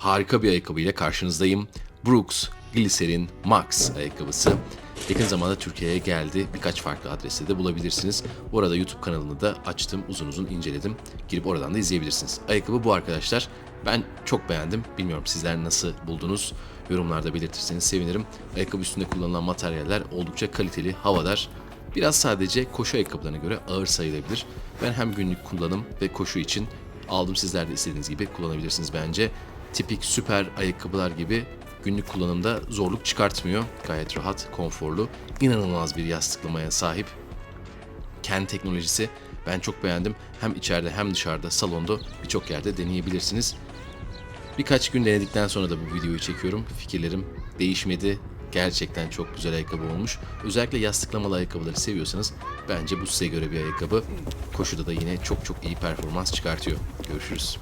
harika bir ayakkabı ile karşınızdayım. Brooks Glycerin Max ayakkabısı. Yakın zamanda Türkiye'ye geldi. Birkaç farklı adreste de bulabilirsiniz. Bu arada YouTube kanalını da açtım. Uzun uzun inceledim. Girip oradan da izleyebilirsiniz. Ayakkabı bu arkadaşlar. Ben çok beğendim. Bilmiyorum sizler nasıl buldunuz? Yorumlarda belirtirseniz sevinirim. Ayakkabı üstünde kullanılan materyaller oldukça kaliteli, havadar. Biraz sadece koşu ayakkabılarına göre ağır sayılabilir. Ben hem günlük kullanım ve koşu için aldım. Sizler de istediğiniz gibi kullanabilirsiniz bence. Tipik süper ayakkabılar gibi günlük kullanımda zorluk çıkartmıyor. Gayet rahat, konforlu, inanılmaz bir yastıklamaya sahip. Kendi teknolojisi ben çok beğendim. Hem içeride hem dışarıda, salonda birçok yerde deneyebilirsiniz. Birkaç gün denedikten sonra da bu videoyu çekiyorum. Fikirlerim değişmedi. Gerçekten çok güzel ayakkabı olmuş. Özellikle yastıklamalı ayakkabıları seviyorsanız bence bu size göre bir ayakkabı. Koşuda da yine çok çok iyi performans çıkartıyor. Görüşürüz.